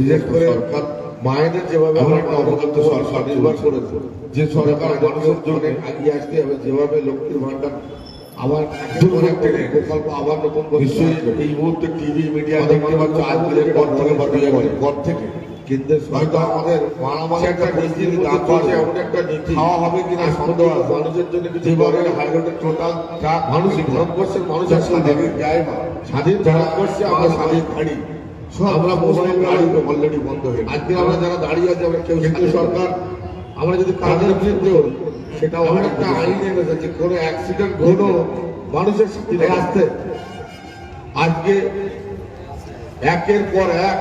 বিশেষ করে সরকার মায়েদের যেভাবে আমরা একটা সরকার নির্ভর করেছে। যে সরকার মানুষের জন্য এগিয়ে আসতে হবে যেভাবে লক্ষ্মীর ভান্ডার আবার প্রকল্প আবার নতুন নিশ্চয়ই এই মুহূর্তে টিভি মিডিয়া দেখতে পাচ্ছ আজকের পর থেকে বা দুই পর থেকে। কিন্তু হয়তো আমাদের মারামারি একটা দাম এমন একটা নীতি। খাওয়া হবে কিনা সন্দেহ মানুষের জন্য কিছু হাইরোডের টোটাল মানুষ ভারতবর্ষের মানুষের যায় না স্বাধীন। ভারতবর্ষে আমরা স্বাধীন। গাড়ি আমরা মোবাইল গাড়ি অলরেডি বন্ধ হয়ে আজকে আমরা যারা দাঁড়িয়ে আছি আমরা কেউ কিন্তু সরকার আমরা যদি কাজের বিরুদ্ধে সেটা অনেকটা আইন এনেছে যে কোনো অ্যাক্সিডেন্ট ঘটলো মানুষের সাথে আসতে আজকে একের পর এক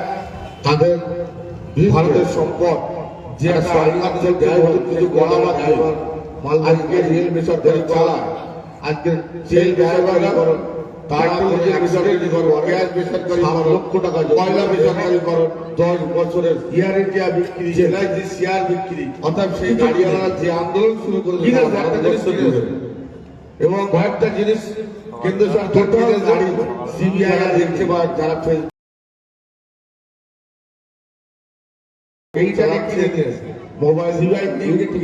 তাদের ভারতের সম্পদ যে সরকার যে দেয় কিছু গড়া বা ড্রাইভার আজকে রেল বেসরকারি চালায়। আজকে জেল বেসরকারি এবং কয়েকটা জিনিস কেন্দ্র সরকার সিবিআই দেখছে বা যারা মোবাইল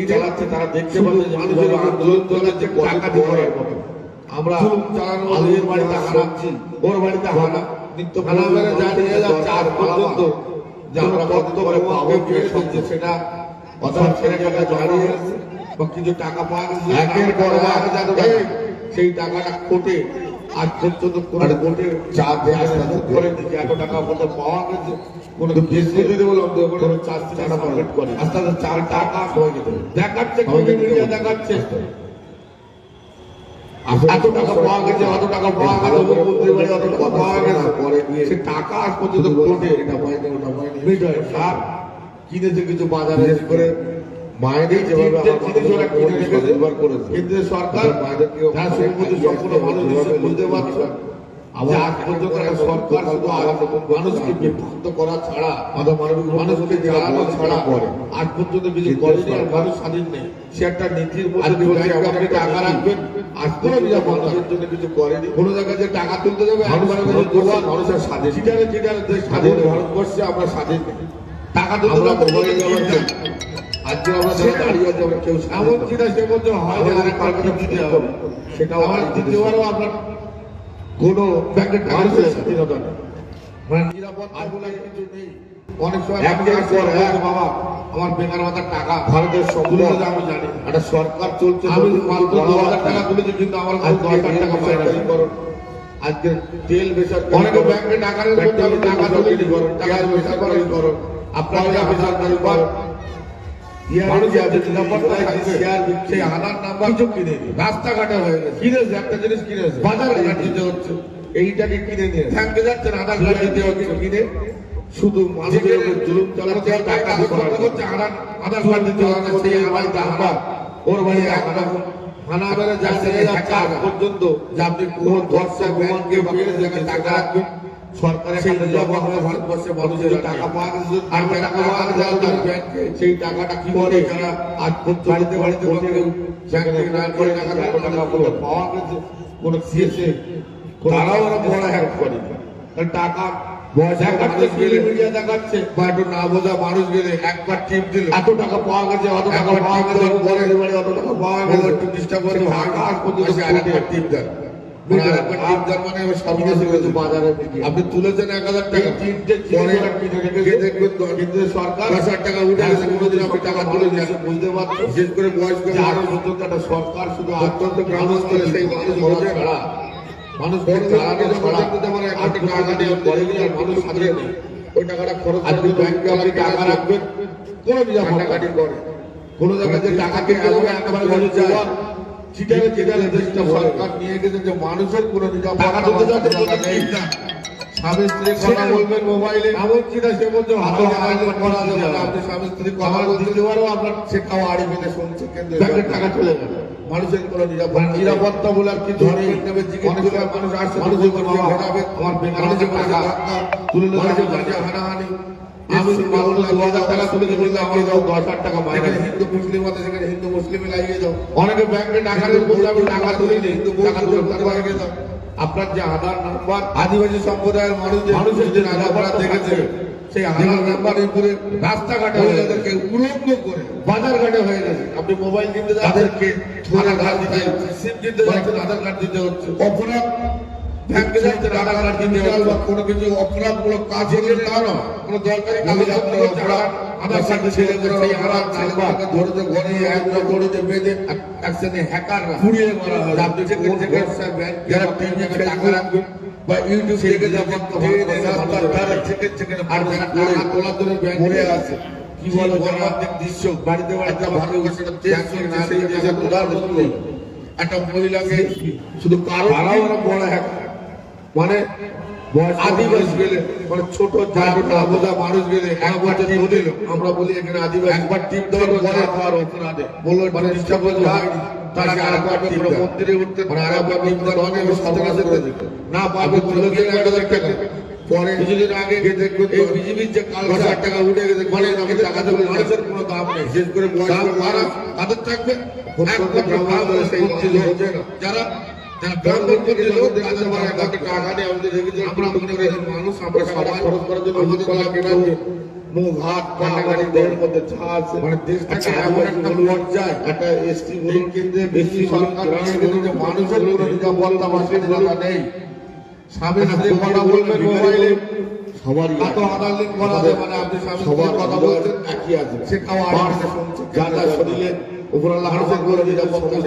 চালাচ্ছে তারা দেখতে পাচ্ছে মানুষের আন্দোলন চলাচ্ছে টাকা দিয়ে আমরা আলুর বাড়িতে হানাচ্ছি ওর বাড়িতে হানা নিত্য মেরে যা নিয়ে যাচ্ছে আজ পর্যন্ত যে আমরা কত করে পাবো পেয়েছি সেটা অথবা ছেলে টাকা আছে বা কিছু টাকা পাওয়া গেছে একের পর এক যাতে সেই টাকাটা কোটে আজ পর্যন্ত কোনো কোটে চা দিয়ে আসতে করে দিকে এত টাকা মতো পাওয়া গেছে। কোনো বিজনেস যদি বলো কোনো চার টাকা করে। আস্তে আস্তে চার টাকা হয়ে যেতে দেখাচ্ছে দেখাচ্ছে। এত টাকা পাওয়া গেছে অত টাকা পাওয়া গেছে মুখ্যমন্ত্রী বাড়ি অত টাকা পাওয়া গেছে পরে গিয়ে সে টাকা আজ পর্যন্ত কোটে এটা পাইনি ওটা পাইনি মিটার সার কিনেছে কিছু বাজারে করে? মায়েদের যেভাবে জিনিস ওরা কিনে রেখেছে নির্ভর করেছে। কিন্তু সরকার সম্পত্তি সম্পূর্ণ মানুষ বুঝতে পারছে। আজ পর্যন্ত একটা সরকার শুধু মানুষকে বিভ্রান্ত করা ছাড়া মানুষ মানুষকে জ্বালানো ছাড়া করে আজ পর্যন্ত কিছু করেনি আর মানুষ স্বাধীন নেই। সে একটা নীতির মধ্যে বলছে আপনি টাকা রাখবেন। আজ কোনো মানুষের জন্য কিছু করেনি কোনো জায়গায় যে টাকা তুলতে যাবে মানুষের স্বাধীন স্বাধীন ভারতবর্ষে আমরা স্বাধীন নেই। টাকা তুলতে আজকে আমরা যারা দাঁড়িয়ে আছি কেউ এমন চিন্তা সে বলছে হয় না আরেক টাকা দিতে হবে। সেটাও আমার দ্বিতীয়বারও আপনার কোনো স্বাধীনতা নেই মানে নিরাপত্তা বলে কিছু নেই। অনেক সময় একের পর এক বাবা আমার বেকার ভাতার টাকা ভারতের সম্পূর্ণ আমি জানি একটা সরকার চলছে আমি মাত্র দু হাজার টাকা তুলেছি কিন্তু আমার কাছে দশ হাজার টাকা পাই করো আজকে তেল বেসরকারি অনেকে ব্যাংকে টাকা টাকা তুলে টাকা বেসরকারি করো আপনার বেসরকারি করো রাস্তাঘাটে হয়ে গেছে। কিনেছে একটা জিনিস কিনেছে। বাজারে দিতে হচ্ছে। এইটাকে কিনে নিয়ে ব্যাংকে যাচ্ছেন আধার কার্ড দিতে হচ্ছে। কিনে শুধু মানুষের উপর জুলুম চালাচ্ছে টাকা খরচ করছে আধার আধার কার্ড দিতে হচ্ছে সেই আমার নাম্বার ওর বাড়ি থানা বেড়ে যাচ্ছে যাচ্ছে পর্যন্ত যে আপনি কোন ধর্ষা ব্যাংকে বা কোনো জায়গায় টাকা রাখবেন সরকারের ভারতবর্ষে মানুষের টাকা পাওয়া আর টাকা পাওয়া যায় তার ব্যাংকে সেই টাকাটা কি করে? যারা আজ বাড়িতে বাড়িতে বসে ব্যাংকে না করে টাকা টাকা পাওয়া গেছে কোন সিএসএ তারাও ওরা বড় করে। টাকা গেলে একবার টিপ দিলে। এত টাকা পাওয়া গেছে অত টাকা পাওয়া গেছে অত টাকা পাওয়া গেছে ডিস্টার্ব করে টিপ দেন। আপনি তুলেছেন এক হাজার টাকা। তিনটে পরে গিয়ে দেখবেন সরকার দশ হাজার টাকা উঠে আসে কোনোদিন আপনি টাকা তুলে নিয়ে বুঝতে পারছেন? বিশেষ করে বয়স্ক আরও পর্যন্ত সরকার শুধু অত্যন্ত গ্রামস্থলে সেই মানুষ ছাড়া। মানুষ চালানো ছাড়া আমার অ্যাকাউন্টে টাকা নেই পরে গেলে আর মানুষ হাতে নেই। ওই টাকাটা খরচ আজকে ব্যাংকে আপনি টাকা রাখবেন কোনো বিজা ফাটাকাটি করে। কোনো জায়গায় যে টাকা কিনতে যাবে একেবারে চিটারে চিটারে দেশটা সরকার নিয়ে গেছে যে মানুষের কোনো নিরাপত্তা নেই। স্বামী স্ত্রী কথা বলবেন মোবাইলে। এমনকি না সে বলছে হাতে করা যাবে না। আপনি স্বামী স্ত্রী কথা বলতে দেওয়ারও আপনার সেটাও আড়ি পেতে শুনছে কেন্দ্র টাকা চলে গেল। মানুষের কোনো নিরাপত্তা নিরাপত্তা বলে আর কিছু নেই। অনেক সময় মানুষ আসছে মানুষের উপর ঘেরাবে আমার মানুষের কাছে হানাহানি। আমি বাবুল দু হাজার টাকা তুলে বললে আমাকে দাও দশ হাজার টাকা মাইনে হিন্দু মুসলিম আছে সেখানে হিন্দু মুসলিমে লাগিয়ে দাও। অনেকে ব্যাংকে টাকা দিয়ে আমি টাকা তুলে নিই হিন্দু টাকা তুলে লাগিয়ে দাও আপনার যে আধার নাম্বার আদিবাসী সম্প্রদায়ের মানুষদের মানুষের যে দেখেছে সেই হারাম নাম্বারের উপরে রাস্তাঘাটে মহিলাদেরকে উলঙ্গ করে বাজার ঘাটে হয়ে গেছে। আপনি মোবাইল কিনতে তাদেরকে আধার কার্ড দিতে হচ্ছে সিম কিনতে যাচ্ছেন আধার কার্ড দিতে হচ্ছে। অপরাধ ব্যাংকে যাচ্ছে টাকা দিতে বা কোনো কিছু অপরাধমূলক কাজ হলে তা নয় কোনো দরকারি কাগজ আপনি অপরাধ আধার কার্ড ছেলে সেই আধার ছেলেগুলোকে ধরে ঘরে একদম ধরে বেঁধে একসাথে হ্যাকাররা পুড়িয়ে মারা হয় আপনি যেখানে যেখানে যারা তিন জায়গায় টাকা রাখবেন বা ইউটিউব থেকে যাবেন রাস্তার ধারে থেকে থেকে আর টাকা তোলার জন্য ব্যাংকে আছে কি? বলো দৃশ্য বাড়িতে বাড়িতে ভালো একটা দেশ না সেই দেশে উদাহরণ একটা মহিলাকে শুধু কারও বড় হ্যাক। মানে আদিবাসী গেলে মানে ছোট জাতি বোঝা মানুষ গেলে একবার দিল। আমরা বলি এখানে আদিবাসী। একবার টিপ দেওয়ার পরে আর অপরাধে বলল মানে ইচ্ছা করল তারা আরেকবার টিপ মন্দিরে উঠতে মানে আরেকবার টিপ দেওয়ার অনেক সন্ত্রাসের কাছে না পাবে তুলে দিয়ে এক হাজার টাকা পরে কিছুদিন আগে দেখবেন এই বিজেপির যে কাল টাকা উঠে গেছে মানে আমি টাকা দেবো মানুষের কোনো দাম নেই। বিশেষ করে দাম বাড়া তাদের থাকবে। একমাত্র সেই যারা যারা মানে মনে মানুষ আমরা সবাই মুখ হাত কাটাকাটি দেহের মধ্যে আছে। মানে দেশটাকে এমন একটা পর্যায়ে একটা এসটি বলুন। কেন্দ্রে বেশি সরকার মানুষের নিরাপত্তা মাসের জায়গা নেই। স্বামীর সাথে কথা বলবেন মোবাইলে? সবার করা মানে আপনি সবার কথা বলছেন একই আছে। সে খাওয়া আর যা যা শরীরে উপর আল্লাহ করে নিরাপত্তা